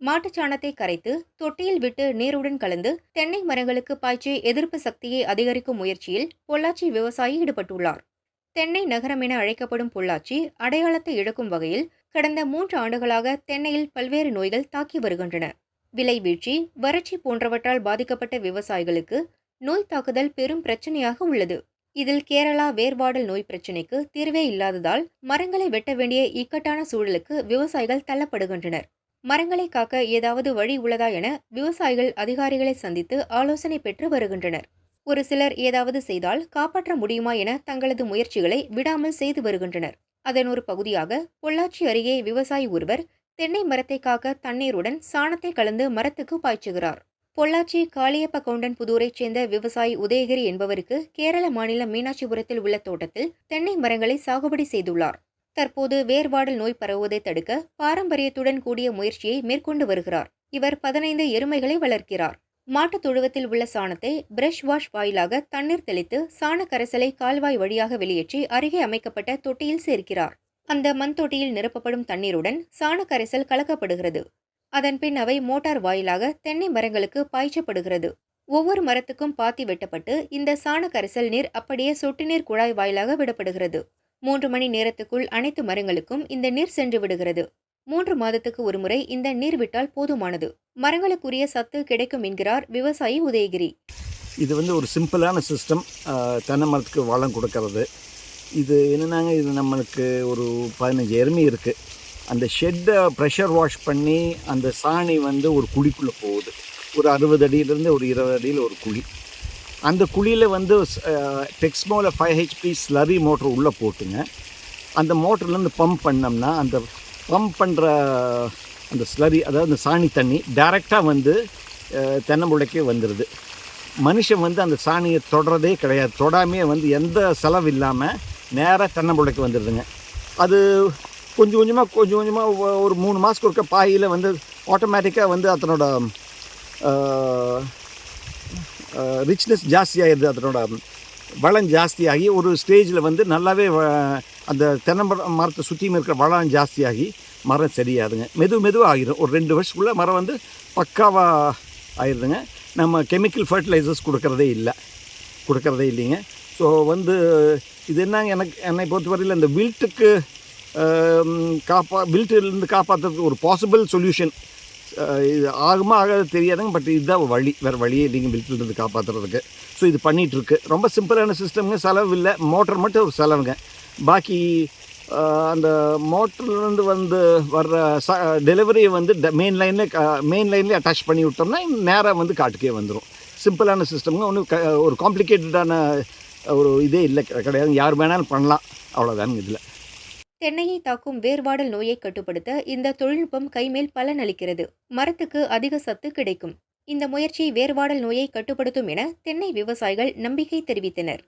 மாட்டுச்சாணத்தை கரைத்து தொட்டியில் விட்டு நீருடன் கலந்து தென்னை மரங்களுக்கு பாய்ச்சி எதிர்ப்பு சக்தியை அதிகரிக்கும் முயற்சியில் பொள்ளாச்சி விவசாயி ஈடுபட்டுள்ளார். தென்னை நகரம் என அழைக்கப்படும் பொள்ளாச்சி அடையாளத்தை இழக்கும் வகையில் கடந்த மூன்று ஆண்டுகளாக தென்னையில் பல்வேறு நோய்கள் தாக்கி வருகின்றன. விலை வீழ்ச்சி வறட்சி போன்றவற்றால் பாதிக்கப்பட்ட விவசாயிகளுக்கு நோய் தாக்குதல் பெரும் பிரச்சனையாக உள்ளது. இதில் கேரளா வேர்வாடல் நோய் பிரச்சினைக்கு தீர்வே இல்லாததால் மரங்களை வெட்ட வேண்டிய இக்கட்டான சூழலுக்கு விவசாயிகள் தள்ளப்படுகின்றனர். மரங்களை காக்க ஏதாவது வழி உள்ளதா என விவசாயிகள் அதிகாரிகளை சந்தித்து ஆலோசனை பெற்று வருகின்றனர். ஒரு சிலர் ஏதாவது செய்தால் காப்பாற்ற முடியுமா என தங்களது முயற்சிகளை விடாமல் செய்து வருகின்றனர். அதன் ஒரு பகுதியாக பொள்ளாச்சி அருகே விவசாயி ஒருவர் தென்னை மரத்தை காக்க தண்ணீருடன் சாணத்தை கலந்து மரத்துக்கு பாய்ச்சுகிறார். பொள்ளாச்சி காளியப்ப கவுண்டன் புதூரைச் சேர்ந்த விவசாயி உதயகிரி என்பவருக்கு கேரள மாநிலம் மீனாட்சிபுரத்தில் உள்ள தோட்டத்தில் தென்னை மரங்களை சாகுபடி செய்துள்ளார். தற்போது வேர்வாடல் நோய் பரவுவதை தடுக்க பாரம்பரியத்துடன் கூடிய முயற்சியை மேற்கொண்டு வருகிறார். இவர் பதினைந்து எருமைகளை வளர்க்கிறார். மாட்டுத் தொழுவத்தில் உள்ள சாணத்தை பிரஷ் வாஷ் வாயிலாக தண்ணீர் தெளித்து சாண கரைசலை கால்வாய் வழியாக வெளியேற்றி அருகே அமைக்கப்பட்ட தொட்டியில் சேர்க்கிறார். அந்த மண் தொட்டியில் நிரப்பப்படும் தண்ணீருடன் சாண கரைசல் கலக்கப்படுகிறது அதன்பின் அவை மோட்டார் வாயிலாக தென்னை மரங்களுக்கு பாய்ச்சப்படுகிறது. ஒவ்வொரு மரத்துக்கும் பாத்தி வெட்டப்பட்டு இந்த சாண கரைசல் நீர் அப்படியே சொட்டு நீர் குழாய் வாயிலாக விடப்படுகிறது. மூன்று மணி நேரத்துக்குள் அனைத்து மரங்களுக்கும் இந்த நீர் சென்று விடுகிறது. மூன்று மாதத்துக்கு ஒருமுறை இந்த நீர் விட்டால் போதுமானது. மரங்களுக்குரிய சத்து கிடைக்கும் என்கிறார் விவசாயி உதயகிரி. இது வந்து ஒரு சிம்பிளான சிஸ்டம் தென்னை மரத்துக்கு வளம் கொடுக்கறது. இது என்னன்னாங்க இது நம்மளுக்கு ஒரு பதினஞ்சு எருமை இருக்குது அந்த ஷெட்டை ப்ரெஷர் வாஷ் பண்ணி அந்த சாணி வந்து ஒரு குழிக்குள்ளே போகுது. ஒரு அறுபது அடியிலேருந்து ஒரு இருபது அடியில் ஒரு குழி. அந்த குழியில் வந்து டெக்ஸ்மோவில் ஃபைவ் ஹெச்பி ஸ்லரி மோட்ரு உள்ளே போட்டுங்க. அந்த மோட்டர்லேருந்து பம்ப் பண்ணோம்னா அந்த பம்ப் பண்ணுற அந்த ஸ்லரி அதாவது அந்த சாணி தண்ணி டைரெக்டாக வந்து தென்னம்புழைக்கே வந்துடுது மனுஷன் வந்து அந்த சாணியை தொடரதே கிடையாது. தொடாமே வந்து எந்த செலவு இல்லாமல் நேராக தென்னம்புழைக்கு வந்துடுதுங்க அது கொஞ்சம் கொஞ்சமாக கொஞ்சம் கொஞ்சமாக ஒரு மூணு மாதத்துக்கு ஒருக்க பாயில் வந்து ஆட்டோமேட்டிக்காக வந்து அதனோட ரிச்னஸ் ஜாஸ்தியாகிடுது அதனோட வளம் ஜாஸ்தியாகி ஒரு ஸ்டேஜில் வந்து நல்லாவே வ- அந்த தென்னை மரத்தை சுற்றியும் இருக்கிற வளம் ஜாஸ்தியாகி மரம் சரியாதுங்க. மெது மெதுவாக ஆகிடும் ஒரு ரெண்டு வருஷத்துக்குள்ளே மரம் வந்து பக்காவாக ஆயிடுதுங்க நம்ம கெமிக்கல் ஃபர்டிலைசர்ஸ் கொடுக்கறதே இல்லை. கொடுக்குறதே இல்லைங்க. ஸோ வந்து இது என்னங்க எனக்கு என்னை பொறுத்தவரையில் இந்த வில்ட்டுக்கு காப்பா வில்ட்டிலிருந்து காப்பாற்றுறதுக்கு ஒரு பாசிபிள் சொல்யூஷன் இது ஆகுமா ஆகாத தெரியாதுங்க பட் இதுதான் வழி. வேறு வழியே நீங்கள் வில்ட்டிலிருந்து காப்பாற்றுறதுக்கு ஸோ இது பண்ணிகிட்ருக்கு ரொம்ப சிம்பிளான சிஸ்டம்ங்க செலவு இல்லை. மோட்டர் மட்டும் ஒரு செலவுங்க. பாக்கி அந்த மோட்டர்லேருந்து வந்து வர்ற ச டெலிவரியை வந்து மெயின் லைனில் மெயின் லைன்லேயே அட்டாச் பண்ணி விட்டோம்னா நேராக வந்து காட்டுக்கே வந்துடும் சிம்பிளான சிஸ்டம்ங்க ஒன்றும் க ஒரு காம்ப்ளிகேட்டடான ஒரு இதே இல்லை கிடையாது. யார் வேணாலும் பண்ணலாம். அவ்வளோதானுங்க இதில். தென்னையை தாக்கும் வேர்வாடல் நோயை கட்டுப்படுத்த இந்த தொழில்நுட்பம் கைமேல் பலனளிக்கிறது. மரத்துக்கு அதிக சத்து கிடைக்கும். இந்த முயற்சி வேர்வாடல் நோயை கட்டுப்படுத்தும் என தென்னை விவசாயிகள் நம்பிக்கை தெரிவித்தனர்.